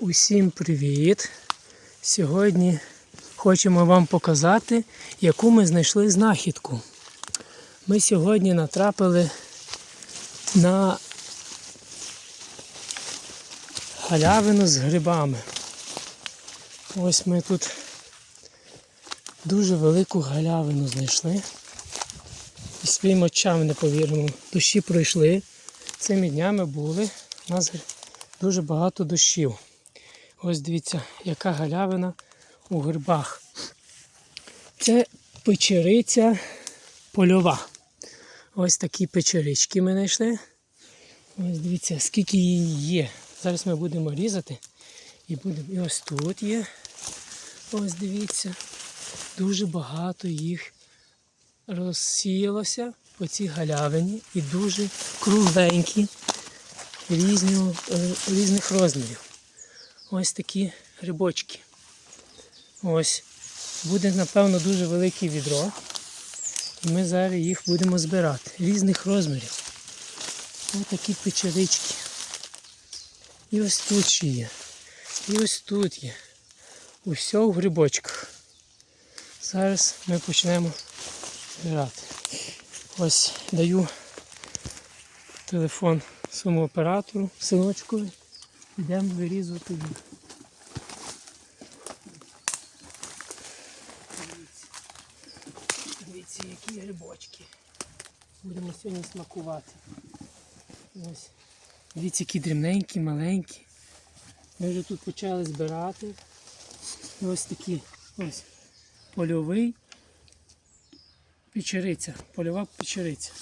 Усім привіт! Сьогодні хочемо вам показати, яку ми знайшли знахідку. Ми сьогодні натрапили на галявину з грибами. Ось ми тут дуже велику галявину знайшли. І своїм очам не повіримо. Дощі пройшли. Цими днями були. У нас дуже багато дощів. Ось дивіться, яка галявина у грибах. Це печериця польова. Ось такі печерички ми знайшли. Ось дивіться, скільки її є. Зараз ми будемо різати. І будемо. І ось тут є. Ось дивіться. Дуже багато їх розсіялося по цій галявині і дуже кругленькі різні, е, різних розмірів. Ось такі грибочки. Ось. Буде, напевно, дуже велике відро. І ми зараз їх будемо збирати. Різних розмірів. Ось такі печерички. І ось тут ще є. І ось тут є. Усе в грибочках. Зараз ми почнемо збирати. Ось даю телефон своєму оператору, синочкові. Йдемо вирізувати їх. Дивіться. Дивіться, які грибочки. Будемо сьогодні смакувати. Ось. Дивіться, які дрібненькі, маленькі. Ми вже тут почали збирати. Ось такі ось польовий печериця, польова печериця.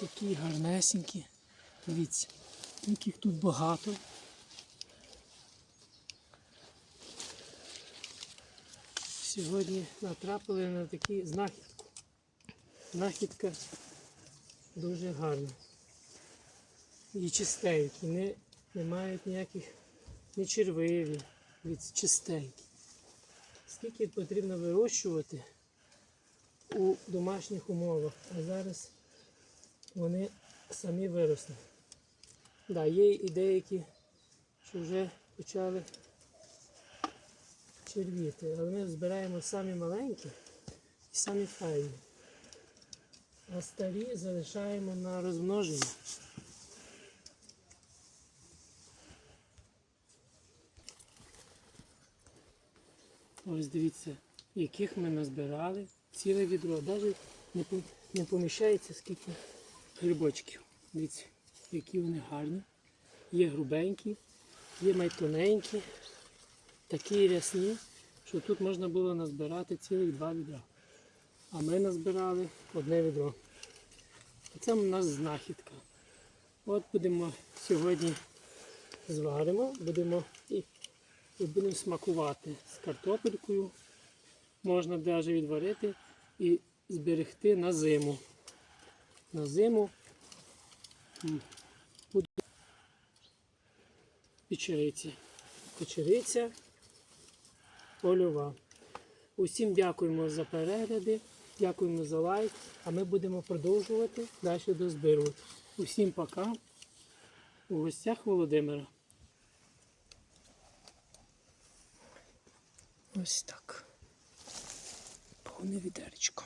Такі гарнесенькі. Дивіться, яких тут багато. Сьогодні натрапили на таку знахідку. Знахідка дуже гарна. І чистенькі, не, не мають ніяких не червиві, від чистенькі. Скільки потрібно вирощувати у домашніх умовах, а зараз вони самі виросли. Да, є і деякі, що вже почали червіти, але ми збираємо самі маленькі і самі файні. А старі залишаємо на розмноження. Ось дивіться, яких ми назбирали. Ціле відро. Навіть не, поміщається скільки грибочків. Дивіться, які вони гарні. Є грубенькі, є майтоненькі, такі рясні, що тут можна було назбирати цілих два відра. А ми назбирали одне відро. Це у нас знахідка. От будемо сьогодні зваримо, будемо і і будемо смакувати з картопелькою. Можна навіть відварити і зберегти на зиму. На зиму буде печериця. Печериця польова. Усім дякуємо за перегляди, дякуємо за лайк, а ми будемо продовжувати далі дозбирувати. Усім пока. У гостях Володимира. Ось так. Повне відеречко.